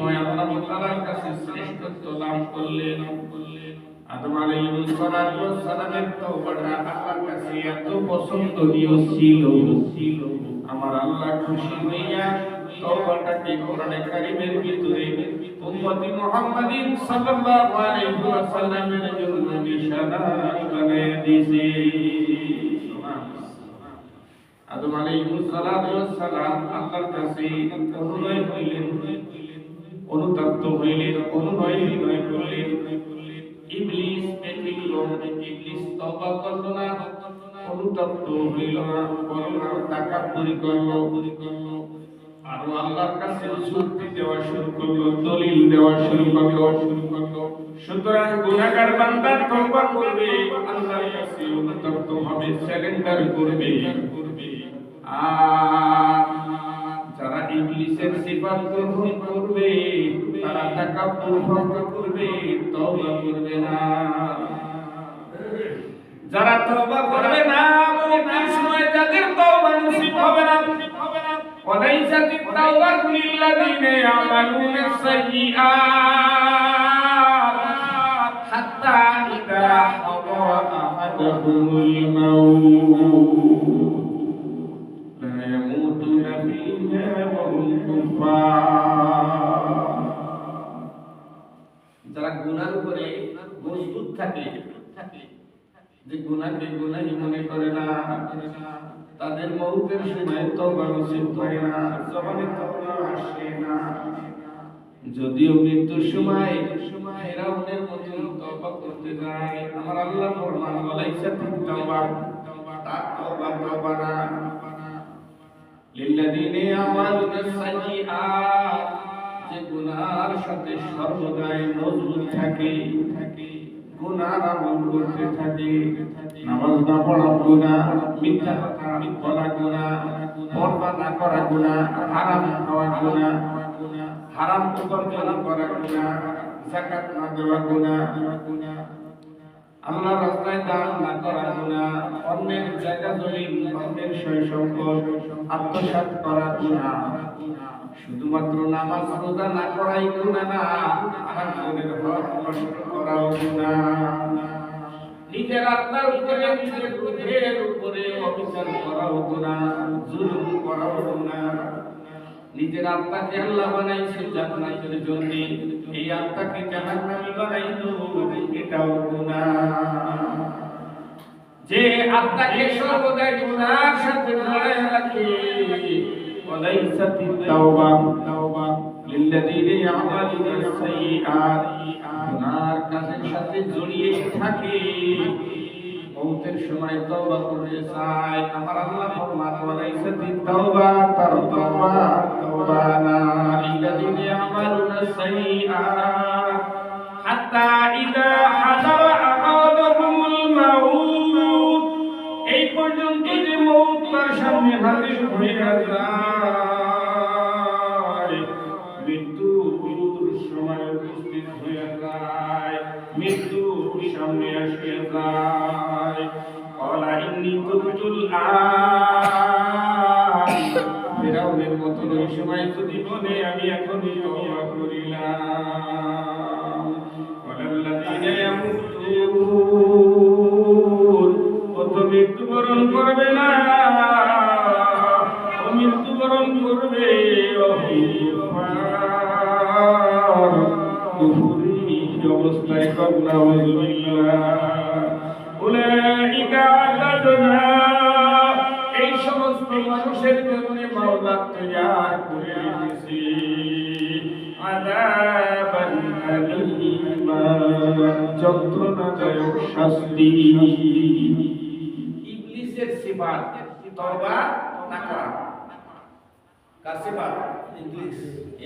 বিনিময়ে আল্লাহ তাআলার কাছে শ্রেষ্ঠত্ব লাভ করলেন আদম আলাইহিস সালাতু সালামের তওবাটা আল্লাহর কাছে এত পছন্দনীয় ছিল ছিল আমার আল্লাহ খুশি হইয়া তওবাটাকে কোরআনে কারীমের ভিতরে উম্মতি মুহাম্মাদিন সাল্লাল্লাহু আলাইহি ওয়াসাল্লামের জন্য নিশানা বানিয়ে দিয়েছে আদম আলাইহিস সালাতু সালাম, আল্লাহর কাছে অনুনয় হইলেন। অনুতপ্ত হইলেন, অনুনয় করলেন ইবলিস ইবলিস তওবা করল না, অনুতপ্ত হইল করল। আর আল্লাহর কাছে দেওয়া শুরু দলিল দেওয়া শুরু করল। শুরু সুতরাং গুনাহগার বান্দা তওবা করবে, আল্লাহর কাছে অনুতপ্ত হবে সারেন্ডার করবে। করবে যারা হাদিসের সিফাত করবে, তারা তাকাব্বুর ভঙ্গ করবে, তওবা করবে না। যারা তওবা করবে না ওই সময় তাদের তওবা নসিব হবে না। ওয়ালাইসা তাওবাতু লিল্লাযিনা ইয়ামালুনা সাইয়্যাত হাত্তা ইযা হাদা আহাদাহুম। গুনার উপরে মজবুত থাকে। যে গুনাকে গুনাহি মনে করে না, তাদের মৌতের সময় তওবা নসিব হয় না তওবা আসে না। যদিও মৃত্যুর সময় ফেরাউনের মতো তওবা করতে যায়, আমার আল্লাহ ফরমান ওয়ালাইসা তাওবা। তার তওবা তওবা না। লিল্লাযিনা ইয়ামালুনা সাইয়্যাত যে গুনার সাথে সর্বদাই মজবুত থাকে। গুনার আমল করতে থাকে। নামাজ না পড়া গুনা মিথ্যা কথা, বলা গুনা পর্দা না করা গুনা হারাম খাওয়া গুনা হারাম উপার্জন করা গুনা যাকাত না দেওয়া গুনা আল্লাহ রাস্তায় দান না করা গুনা অন্যের জায়গা জমিন, অন্যের সম্পদ আত্মসাৎ করা গুনা শুধুমাত্র নামাজ রোজা না করাই গুনাহ না নষ্ট করাও নিজের আত্মার উপরে নিজের বুদ্ধের উপরে অবিচার করাও গুনাহ জুলুম করাও নিজের আত্মাকে আল্লাহ বানাইছে জান্নাতের জন্য, এই আত্মাকে জাহান্নামে বানাইলো এটাও গুনাহ যে আত্মাকে সর্বদাই গুনার সাথে জড়ায় রাখে وليست التوبة للذين يعملون السيئات গুনার কাজের সাথে জড়িয়ে থাকে মৌতের সময় তওবা করে চায় আমার আল্লাহ ফরমান ওয়ালাইসাত তাওবা তার তওবা তওবা না লিল্লাযিনা ইয়ামালুনা সাইয়্যাত হাত্তা ইযা হাদারা আহাদাহুমুল মাউত সামনে হাজির হয়ে যায়। মৃত্যুর সময় উপস্থিত হয়ে যায়। মৃত্যু সামনে আসে যায়। কলা তুবতুল ফেরাউনের মতো ওই সময় যদি বলে আমি এখনই তওবা করিলাম। ও তো মৃত্যুবরণ করবে না। অবস্থায় কবনা এই সমস্ত মানুষের জন্য মাওলা তৈয়ার করে রেখেছি আযাবান আলীমা যন্ত্রণাদায়ক শাস্তি ইবলিসের সিফাত তওবা না করা কার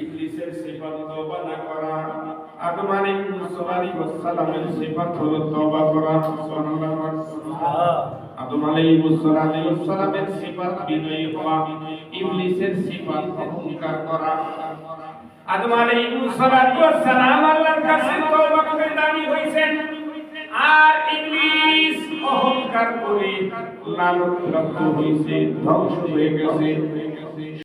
ইবলিসের সিফাত তওবা না করা আদম আলাইহিস সালামের সিফাত হলো তওবা করা, সুবহানাল্লাহ। আদম আলাইহিস সালামের সিফাত বিনয়ী হওয়া ইবলিসের সিফাত অহংকার করা। আদম আলাইহিস সালাম আল্লাহর কাছে তওবা করে দাবি হইছেন আর ইবলিস অহংকার করে লালন লক্ষ্য হইছে ধ্বংস হয়ে গেছে।